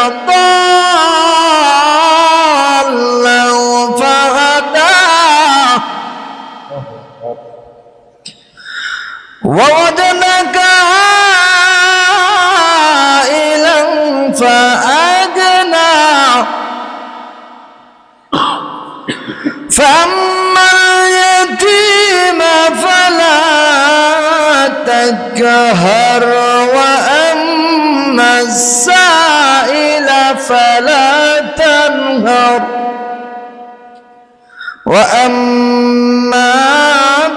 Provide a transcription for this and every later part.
ووجدك ضالا فهدى ووجدك عائلا فأغنى فأما اليتيم فلا تكهر وأما السائل فلا تنهر. وأما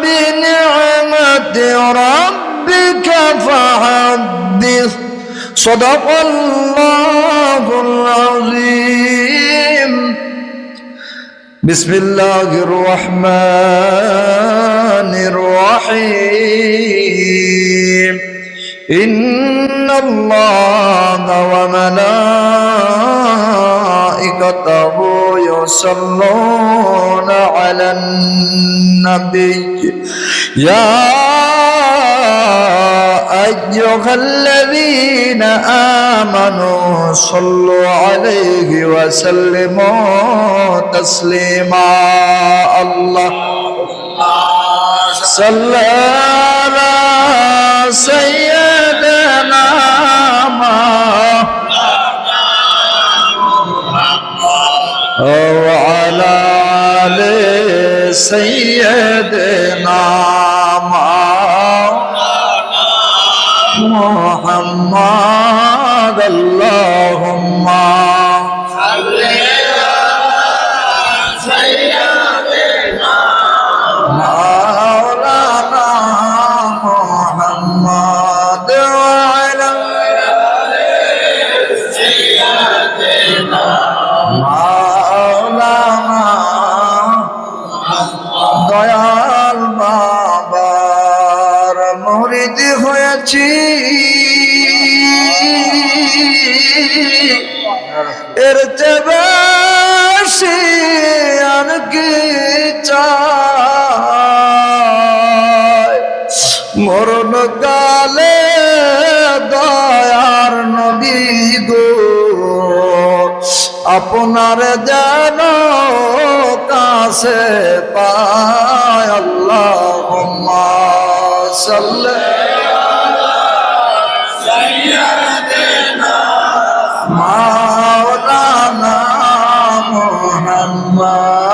بنعمة ربك فحدث. صدق الله العظيم. بسم الله الرحمن الرحيم. الله وملائكته يصلون على النبي يا أيها الذين آمنوا صلوا عليه وسلموا تسليما الله صلى على سيدنا وعلى آل سيدنا محمد اللهم কালে দয়ার নদী গো আপনার যেন কাছে পায় আল্লাহ মাওলানা মোহাম্মদ।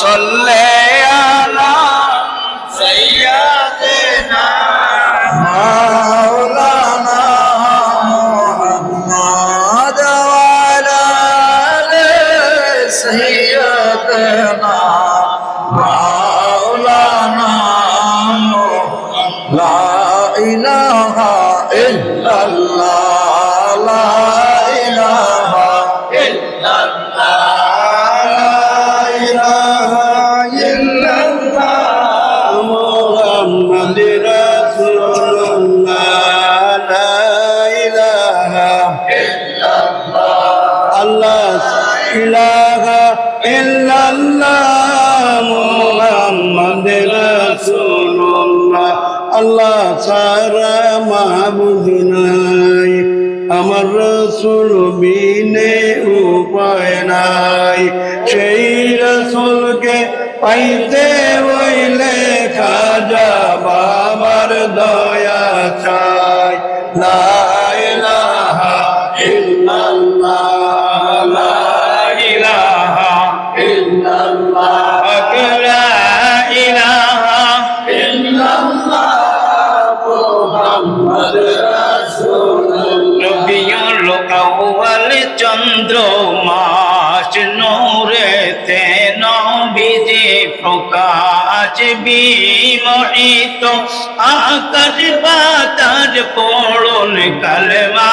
সাল্লি আল্লাহ সারা মাহবুদিনাই আমার রসুল বিনে উপায় নাই। সেই রসুলকে পাইতে হইলে খাজা বাবার দয়া চাই। না প্রকাশ বিমোহিত আকাশ বাতাস পড়ুন কালমা।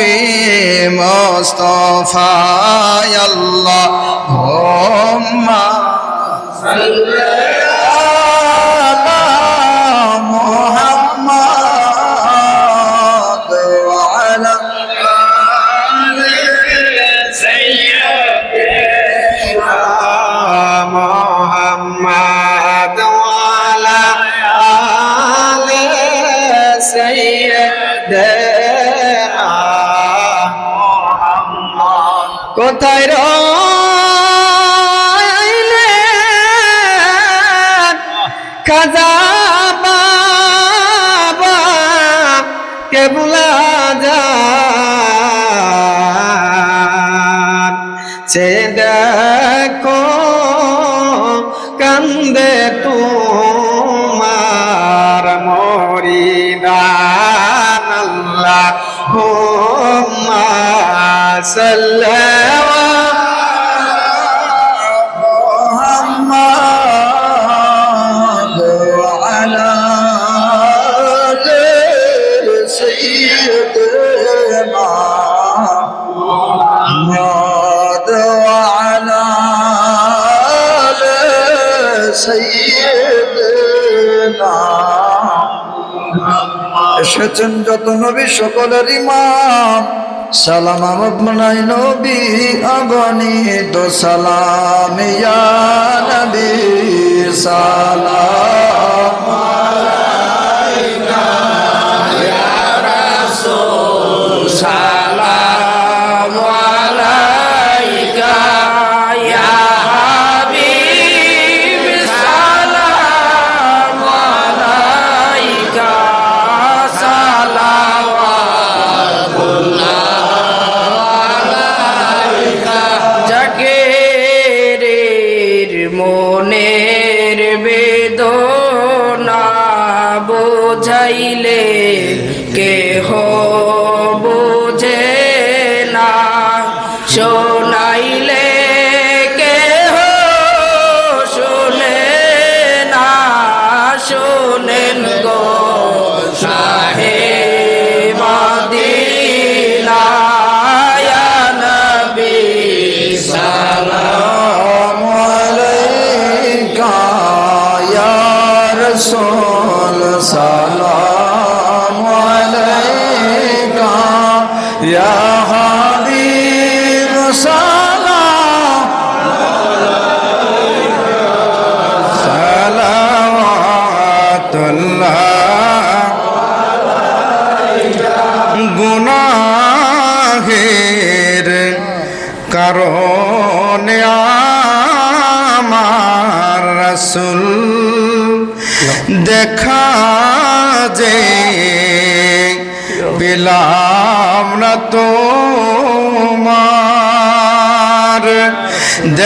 নবী মোস্তফায় খাজা বাবা কে বুলা যা সে দেখো কান্দে তোমার মরিদান আল্লাহ হোম্মা সাল্লা এসেছেন যত নবী সকলের ইমাম। সালাম আপনাই নবী অগণিত সালাম ইয়া নবী সালাম। শোনাইলে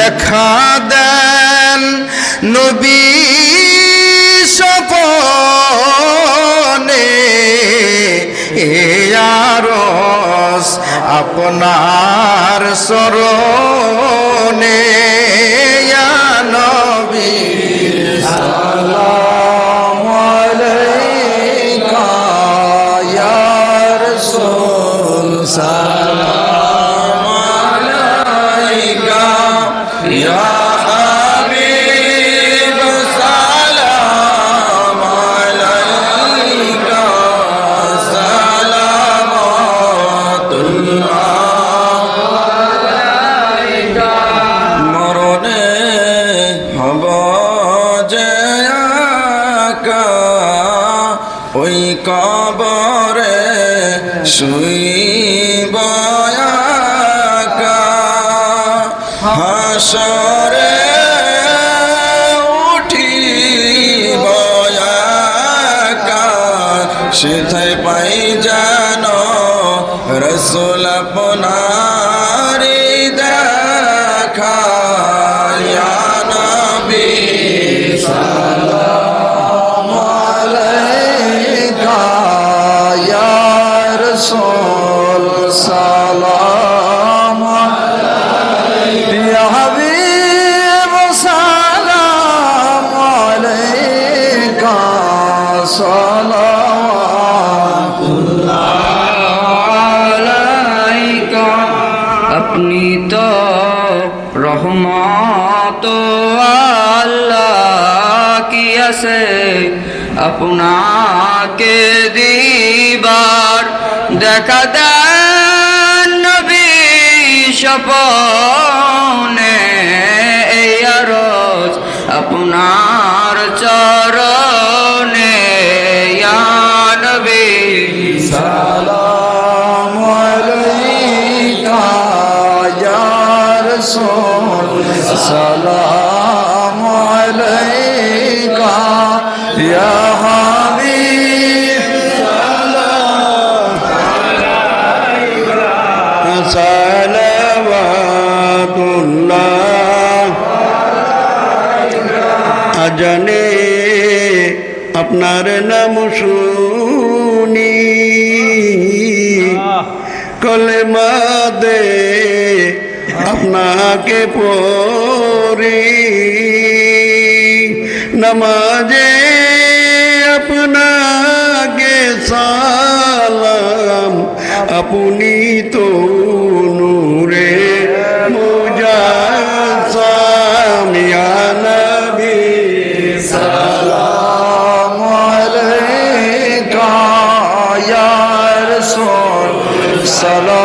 দেখা দেন নবী সপনে এ আরস আপনার সরণে রসুল আপনি তো রহমত আল্লাহ কি আছে? আপনাকে দিবার দেখা দেন নবী স্বপনে ইয়া হাবিব। সালাওয়াতুল্লাহ। আজানে আপনার নাম শুনি। কলেমা দে আপনাকে পড়ি নমাজে আপনাকে সালাম আপনি তো নূরে মুজাসাম ইয়া নবী সালাম আলাইকা ইয়া রাসূল সালাম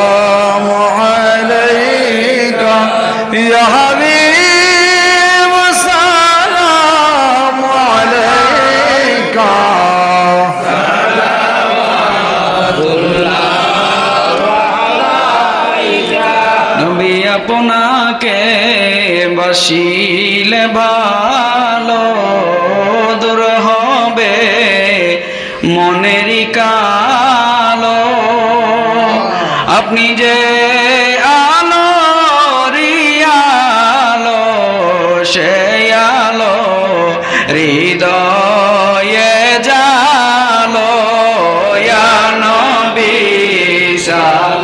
সালাম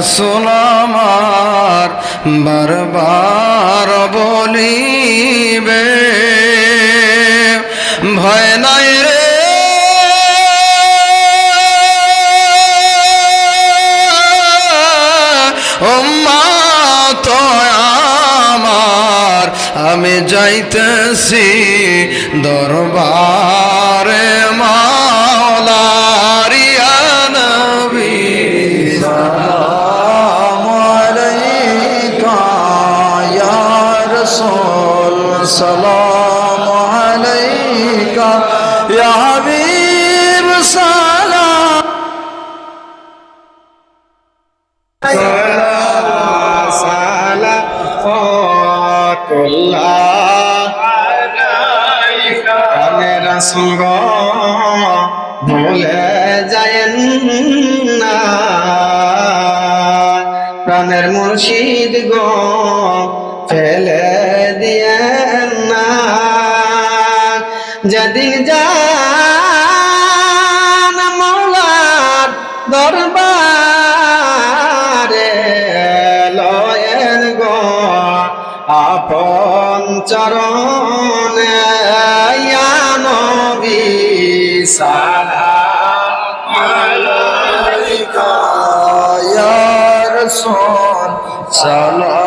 রসুল আমার বারবার বলিবে ভয় নাই রে। আমার আমি যাইতে এসি দরবারে রাসূল সালাম আলাইকা ইয়া হাবিব সালাম। সঙ্গ ভুলে যায়েন না। প্রাণের মুর্শিদ যেদিন যান মৌলার দরবারে লয়ের গ আপন চরণে নবী সালাম আলাইকা ইয়া রাসূল সালাম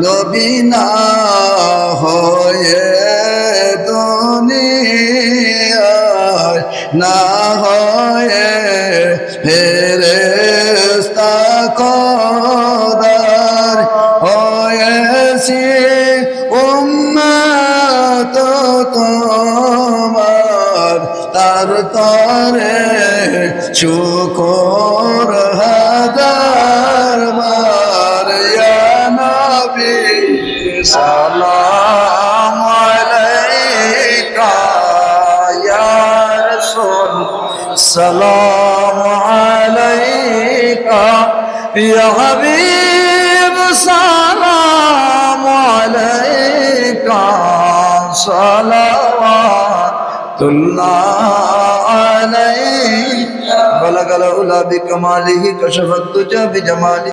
নবীনা হয়ে দুনিয়া না শুকর হাজার বার ইয়া নবী, সালাম আলাইকা ইয়া রাসূল, সালাম আলাইকা ইয়া হাবিব, সালাম আলাইকা, সালাওয়াতুল্লাহ আলাইকা। بلغ العلا بكماله كشف الدجى بجماله